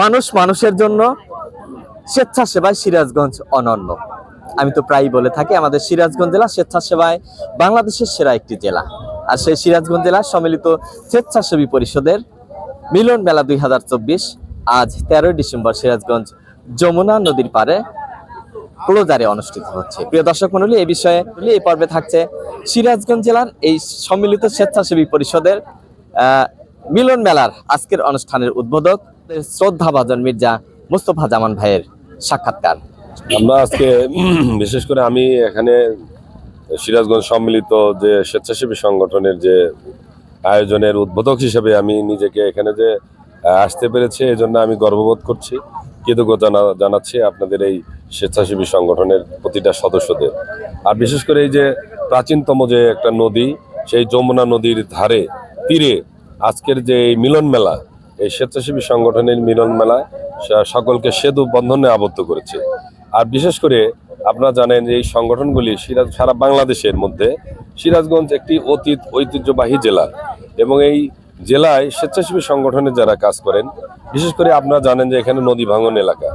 মানুষ মানুষের জন্য স্বেচ্ছাসেবায় সিরাজগঞ্জ অনন্য। আমি তো প্রায়ই বলে থাকি, আমাদের সিরাজগঞ্জ জেলা স্বেচ্ছাসেবায় বাংলাদেশের সেরা একটি জেলা। আর সেই সিরাজগঞ্জ জেলার সম্মিলিত স্বেচ্ছাসেবী পরিষদের মিলন মেলা দুই হাজার চব্বিশ আজ তেরোই ডিসেম্বর সিরাজগঞ্জ যমুনা নদীর পারে ক্লোজারে অনুষ্ঠিত হচ্ছে। প্রিয় দর্শক মন্ডলী এই বিষয়ে এই পর্বে থাকছে সিরাজগঞ্জ জেলার এই সম্মিলিত স্বেচ্ছাসেবী পরিষদের মিলন মেলার আজকের অনুষ্ঠানের উদ্বোধক শ্রদ্ধাভাজন মির্জা মুস্তফা জামান ভাইয়ের সাক্ষাৎকার। আমরা আজকে বিশেষ করে আমি এখানে সিরাজগঞ্জ সম্মিলিত যে স্বেচ্ছাসেবী সংগঠনের যে আয়োজনের উদ্বোধক হিসেবে আমি নিজেকে এখানে যে আসতে পেরেছি, এই জন্য আমি গর্ববোধ করছি। কৃতজ্ঞতা জানা- জানাচ্ছি আপনাদের এই স্বেচ্ছাসেবী সংগঠনের প্রতিটা সদস্যদের। আর বিশেষ করে এই যে প্রাচীনতম যে একটা নদী, সেই যমুনা নদীর ধারে, তীরে আজকের যে এই মিলন মেলা এই স্বেচ্ছাসেবী সংগঠনের মিলন মেলা সকলকে সেতু বন্ধনে আবদ্ধ করেছে। আর বিশেষ করে আপনারা জানেন এই সংগঠনগুলি সিরাজ সারা বাংলাদেশের মধ্যে সিরাজগঞ্জ একটি অতীত ঐতিহ্যবাহী জেলা এবং এই জেলায় স্বেচ্ছাসেবী সংগঠনে যারা কাজ করেন, বিশেষ করে আপনারা জানেন যে এখানে নদী ভাঙন এলাকা।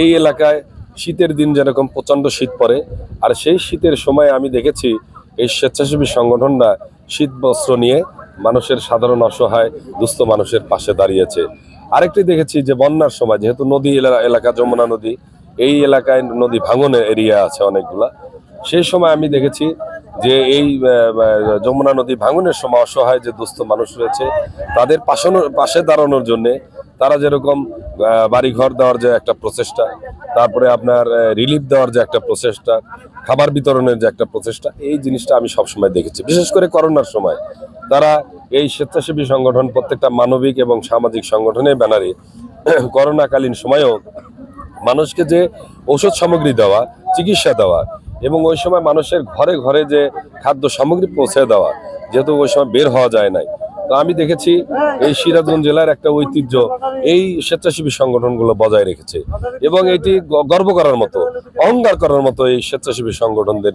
এই এলাকায় শীতের দিন যেরকম প্রচণ্ড শীত পড়ে, আর সেই শীতের সময় আমি দেখেছি এই স্বেচ্ছাসেবী সংগঠনরা শীত বস্ত্র নিয়ে মানুষের সাধারণ অসহায়, দুস্থ মানুষের পাশে দাঁড়িয়েছে। আরেকটি দেখেছি যে বন্যার সময়, যেহেতু নদী এলা- এলাকা, যমুনা নদী, এই এলাকায় নদী ভাঙনের এরিয়া আছে অনেকগুলা। সেই সময় আমি দেখেছি যে এই যমুনা নদী ভাঙনের সময় অসহায় যে দুস্থ মানুষ রয়েছে, তাদের পাশানোর পাশে দাঁড়ানোর জন্য তারা যেরকম বাড়িঘর দেওয়ার যে একটা প্রচেষ্টা, তারপরে আপনার রিলিফ দেওয়ার যে একটা প্রচেষ্টা, খাবার বিতরণের যে একটা প্রচেষ্টা, এই জিনিসটা আমি সবসময় দেখেছি। বিশেষ করে করোনার সময়। তারা এই স্বেচ্ছাসেবী সংগঠন প্রত্যেকটা মানবিক এবং সামাজিক সংগঠনের ব্যানারে করোনাকালীন সময়েও মানুষকে যে ওষুধ সামগ্রী দেওয়া, চিকিৎসা দেওয়া এবং ওই সময় মানুষের ঘরে ঘরে যে খাদ্য সামগ্রী পৌঁছে দেওয়া, যেহেতু ওই সময় বের হওয়া যায় নাই। তো আমি দেখেছি এই সিরাজগঞ্জ জেলার একটা ঐতিহ্য, এই স্বেচ্ছাসেবী সংগঠনগুলো বজায় রেখেছে এবং এটি গর্ব করার মতো, অহংকার করার মতো এই স্বেচ্ছাসেবী সংগঠনদের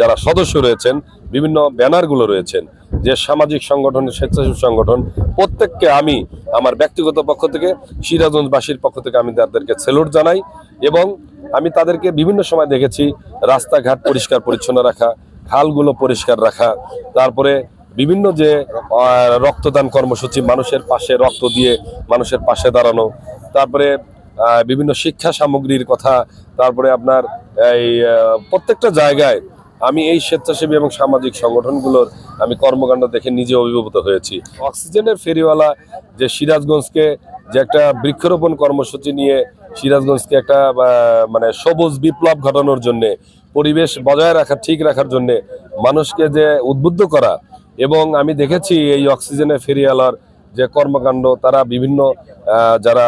যারা সদস্য রয়েছেন, বিভিন্ন ব্যানারগুলো রয়েছেন যে সামাজিক সংগঠন, স্বেচ্ছাসেবী সংগঠন, প্রত্যেককে আমি আমার ব্যক্তিগত পক্ষ থেকে, সিরাজগঞ্জবাসীর পক্ষ থেকে আমি তাদেরকে সেলুট জানাই এবং আমি তাদেরকে বিভিন্ন সময় দেখেছি, রাস্তাঘাট পরিষ্কার পরিচ্ছন্ন রাখা, খালগুলো পরিষ্কার রাখা, তারপরে বিভিন্ন যে রক্তদান কর্মসূচি, মানুষের পাশে রক্ত দিয়ে মানুষের পাশে দাঁড়ানো, তারপরে বিভিন্ন শিক্ষা সামগ্রীর কথা, তারপরে আপনার এই প্রত্যেকটা জায়গায় আমি এই স্বেচ্ছাসেবী এবং সামাজিক সংগঠনগুলোর আমি কর্মকাণ্ড দেখে নিজে অভিভূত হয়েছি। অক্সিজেনের ফেরিওয়ালা যে সিরাজগঞ্জকে যে একটা বৃক্ষরোপণ কর্মসূচি নিয়ে সিরাজগঞ্জকে একটা মানে সবুজ বিপ্লব ঘটানোর জন্যে, পরিবেশ বজায় রাখা, ঠিক রাখার জন্যে মানুষকে যে উদ্বুদ্ধ করা এবং আমি দেখেছি এই অক্সিজেনের ফেরিওয়ালার যে কর্মকাণ্ড, তারা বিভিন্ন যারা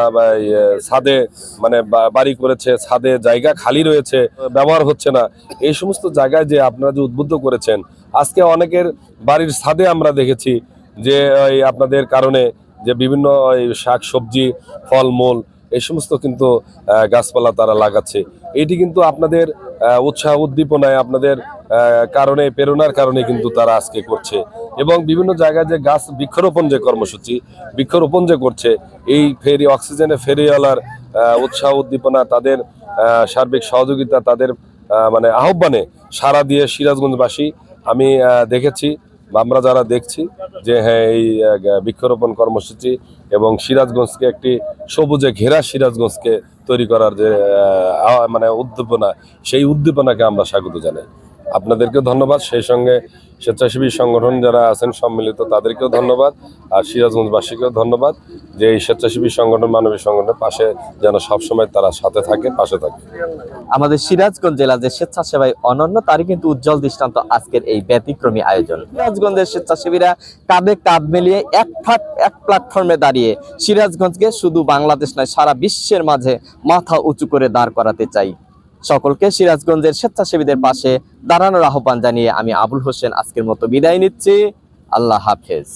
ছাদে মানে বাড়ি করেছে, ছাদে জায়গা খালি রয়েছে, ব্যবহার হচ্ছে না। এই সমস্ত জায়গায় যে আপনারা যে উদ্বুদ্ধ করেছেন, আজকে অনেকের বাড়ির ছাদে আমরা দেখেছি যে ওই আপনাদের কারণে যে বিভিন্ন, এই শাক সবজি ফলমূল, এই সমস্ত কিন্তু গাছপালা তারা লাগাচ্ছে। এটি কিন্তু আপনাদের উৎসাহ উদ্দীপনায় আপনাদের কারণে, প্রেরণার কারণে কিন্তু তারা আজকে করছে। এবং বিভিন্ন জায়গায় যে গাছ বৃক্ষরোপণ যে কর্মসূচি, বৃক্ষরোপণ যে করছে, এই ফেরি অক্সিজেনে ফেরিওয়ালার উৎসাহ উদ্দীপনা, তাদের সার্বিক সহযোগিতা, তাদের মানে আহ্বানে সারা দিয়ে সিরাজগঞ্জবাসী, আমি দেখেছি আমরা যারা দেখছি যে হ্যাঁ এই বৃক্ষরোপণ কর্মসূচি এবং সিরাজগঞ্জকে একটি সবুজে ঘেরা সিরাজগঞ্জকে তৈরি করার যে মানে উদ্দীপনা, সেই উদ্দীপনাকে আমরা স্বাগত জানাই। আপনাদেরকে ধন্যবাদ। সেই সঙ্গে স্বেচ্ছাসেবী সংগঠন যারা আছেন সম্মিলিত, তাদেরকেও ধন্যবাদ। আর সিরাজগঞ্জবাসীকেও ধন্যবাদ যে এই স্বেচ্ছাসেবী সংগঠন, মানবিক সংগঠনের পাশে যেন সবসময় তারা সাথে থাকে, পাশে থাকে। আমাদের সিরাজগঞ্জ জেলা যে স্বেচ্ছাসেবায় অনন্য, তারই কিন্তু উজ্জ্বল দৃষ্টান্ত আজকের এই ব্যতিক্রমী আয়োজন। সিরাজগঞ্জের স্বেচ্ছাসেবীরা কাঁধে কাঁধ মিলিয়ে এক এক প্ল্যাটফর্মে দাঁড়িয়ে সিরাজগঞ্জকে শুধু বাংলাদেশ নয়, সারা বিশ্বের মাঝে মাথা উঁচু করে দাঁড় করাতে চাই। সকলকে সিরাজগঞ্জের স্বেচ্ছাসেবীদের পাশে দাঁড়ানোর আহ্বান জানিয়ে আমি আবুল হোসেন আজকের মতো বিদায় নিচ্ছি। আল্লাহ হাফেজ।